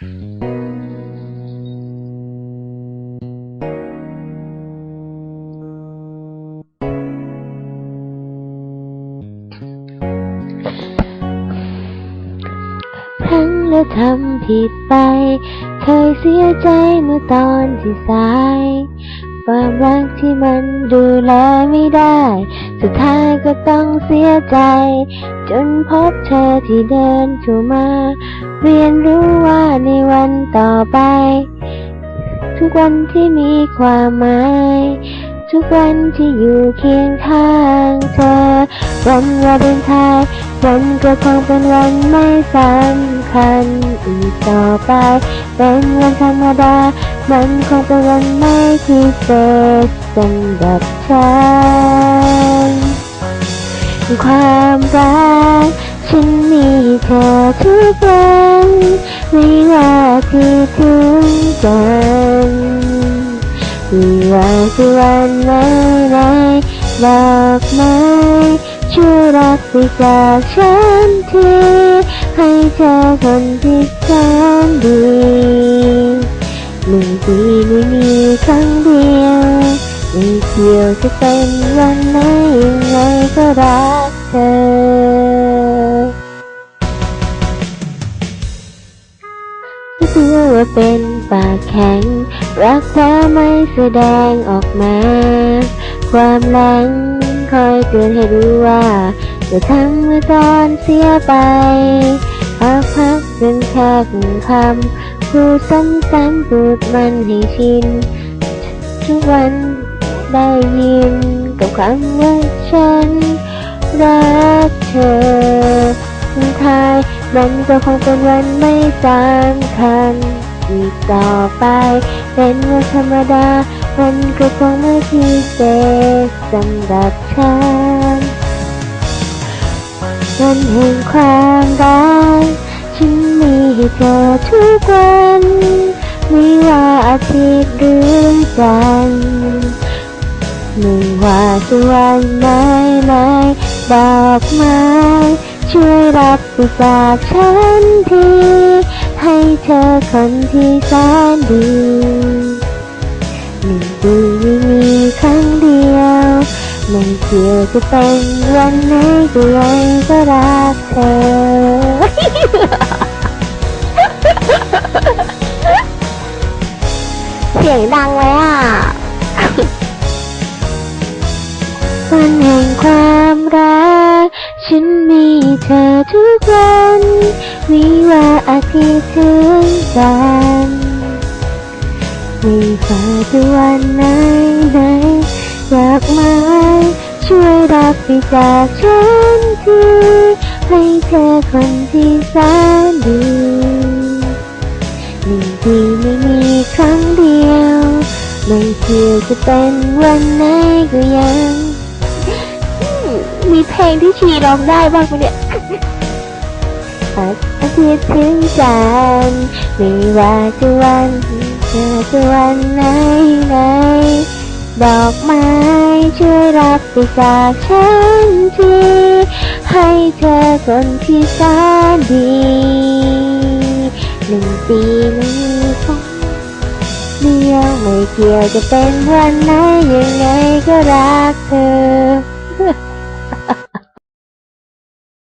พลั้งและทำผิดไป เคยเสียใจเมื่อตอนที่สาย ความรักที่มันดูแลไม่ได้ สุดท้ายก็ต้องเสียใจ จนพบเธอที่เดินเข้ามา เรียนรู้ว่าในวันต่อไป ทุกวันที่มีความหมาย ทุกวันที่อยู่เคียงข้างเธอ วันวาเลนไทน์มันก็คงเป็นวันไม่สำ คัญอีกต่อไป เป็นวันธรรมดา มันคงเป็นวันไม่พิเศษสำหรับฉัน ความรักฉันมีเธอทุกวันไม่ว่าที่ถึงกันไม่ว่าจะวันไหนไหนดอกไม้ช่วยรับไปจากฉันที คนที่แสนดีหนึ่งปีไม่มีครั้งเดียวไม่เกี่ยวจะเป็นวันไหนยังไงก็รักเธอเชื่อว่าเป็นปากแข็ง รักเธอไม่แสดงออกมา ความหลังคอยเตือนให้รู้ว่าจะทำเมื่อตอนเสียไป พักพักเป็นแค่หนึ่งคำพูดซ้ำๆพูดมันให้ชิน ทุกวันได้ยินกับคำว่าฉัน รักเธอสุดท้ายมันก็คงเป็นวันไม่สำคัญอีกต่อไป เป็นวันธรรมดา มันก็คงไม่พิเศษสำหรับฉันวันแห่งความ เธอทุกวันไม่ว่าอาทิตย์หรือจันทร์ไม่ว่าจะวันไหนไหนดอกไม้ช่วยรับไปจากฉันที ให้เธอคนที่แสนดีหนึ่งปีม่มีครั้งเดียวไม่เกี่ยวจะเป็นวันไหนก็ยังก็รักเธอ สียงดังไหมอะวันแห่งความรัก ฉันมีเธอทุกวันไม่ว่าอาทิตย์ถึงจันทร์ไม่ว่าจะวันไหนไหนดอกม้ช่วยรับไปจากฉันทีให้เธอคนที่แสนดีหนึ่งปีไม่มีครั้งเดียว ไม่เกี่ยวจะเป็นวันไหนก็ยัง มีเพลงที่ชีร้องได้บ้างปะเนี่ยอาทิตย์ถึงจันทร์ไม่ว่าจะวันเธอจะวันไหนไหนดอกไม้ช่วยรับไปจากฉันทีให้เธอคนที่แสนดีหนึ่งปี ไม่เกี่ยวจะเป็นวันไหนยังไงก็รักเธอ